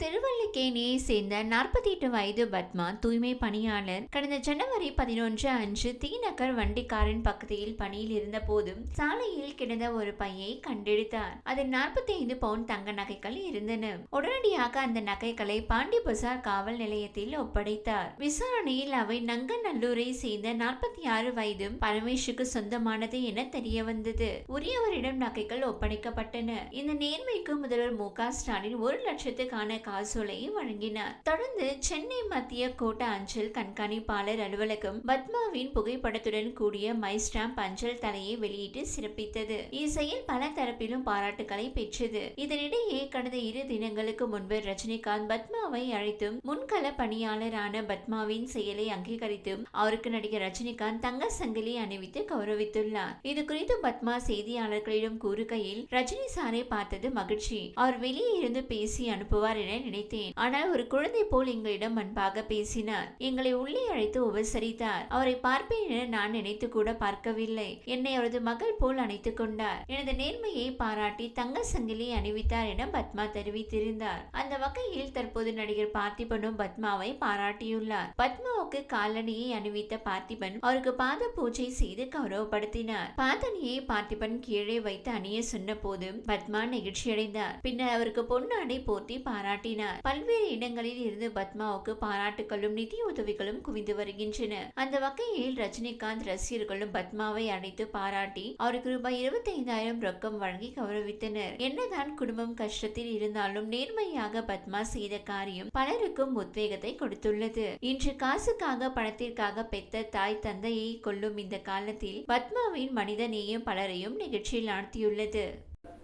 திருவல்லிக்கேணியை சேர்ந்த நாற்பத்தி எட்டு வயது பத்மா தூய்மை பணியாளர். கடந்த ஜனவரி பதினொன்று அன்று தீநகர் வண்டிக்காரன் பகுதியில் பணியில் இருந்த போதும் சாலையில் கிடந்த ஒரு பையை கண்டெடுத்தார். அதில் நாற்பத்தி ஐந்து பவுண்ட் தங்க நகைகள் இருந்தன. உடனடியாக அந்த நகைகளை பாண்டி பசார் காவல் நிலையத்தில் ஒப்படைத்தார். விசாரணையில் அவை நங்கநல்லூரை சேர்ந்த நாற்பத்தி ஆறு வயதும் பரமேஷுக்கு சொந்தமானது என தெரிய வந்தது உரியவரிடம் நகைகள் ஒப்படைக்கப்பட்டன. இந்த நேர்மைக்கு முதல்வர் மு க ஸ்டாலின் ஒரு லட்சத்துக்கான காசோலையை வழங்கினார். தொடர்ந்து சென்னை மத்திய கோட்ட அஞ்சல் கண்காணிப்பாளர் அலுவலகம் பத்மாவின் புகைப்படத்துடன் கூடிய மை ஸ்டாம்ப் அஞ்சல் தலையை வெளியிட்டு சிறப்பித்தது. இசையில் பல தரப்பிலும் பாராட்டுகளை பெற்றது. இதனிடையே கடந்த இரு தினங்களுக்கு முன்பு ரஜினிகாந்த் பத்மாவை அழைத்தும் முன்கள பணியாளரான பத்மாவின் செயலை அங்கீகரித்தும் அவருக்கு நடிகர் ரஜினிகாந்த் தங்க சங்கிலி அணிவித்து கௌரவித்துள்ளார். இது குறித்து பத்மா செய்தியாளர்களிடம் கூறுகையில் ரஜினி சாரை பார்த்தது மகிழ்ச்சி. அவர் வெளியே இருந்து பேசி அனுப்புவார் என நினைத்தேன். ஆனால் ஒரு குழந்தை போல் எங்களிடம் அன்பாக பேசினார். எங்களை உள்ளே அழைத்து உபசரித்தார். அவரை பார்ப்பேன் என நான் நினைத்து கூட பார்க்கவில்லை. என்னை அவரது மகள் போல் அணைத்துக் கொண்டார். எனது நேர்மையை பாராட்டி தங்க சங்கிலி அணிவித்தார் என பத்மா தெரிவித்திருந்தார். அந்த வகையில் தற்போது நடிகர் பார்த்திபனும் பத்மாவை பாராட்டியுள்ளார். பத்மாவுக்கு காலணியை அணிவித்த பார்த்திபன் அவருக்கு பாத பூஜை செய்து கௌரவப்படுத்தினார். பாதணியை பார்த்திபன் கீழே வைத்து அணிய சொன்ன போது பத்மா நெகிழ்ச்சியடைந்தார். பின்னர் அவருக்கு பொன்னாடை போர்த்தி பாராட்டி பாராட்டினார் பல்வேறு இடங்களில் இருந்து பத்மாவுக்கு பாராட்டுகளும் நிதி உதவிகளும் குவிந்து வருகின்றன. அந்த வகையில் ரஜினிகாந்த் ரசிகர்களும் பத்மாவை அழைத்து பாராட்டி அவருக்கு ரூபாய் இருபத்தி ஐந்தாயிரம் ரொக்கம் வழங்கி கௌரவித்தனர். என்னதான் குடும்பம் கஷ்டத்தில் இருந்தாலும் நேர்மையாக பத்மா செய்த காரியம் பலருக்கும் உத்வேகத்தை கொடுத்துள்ளது. இன்று காசுக்காக பணத்திற்காக பெத்த தாய் தந்தையை கொல்லும் இந்த காலத்தில் பத்மாவின் மனித பலரையும் நிகழ்ச்சியில் நடத்தியுள்ளது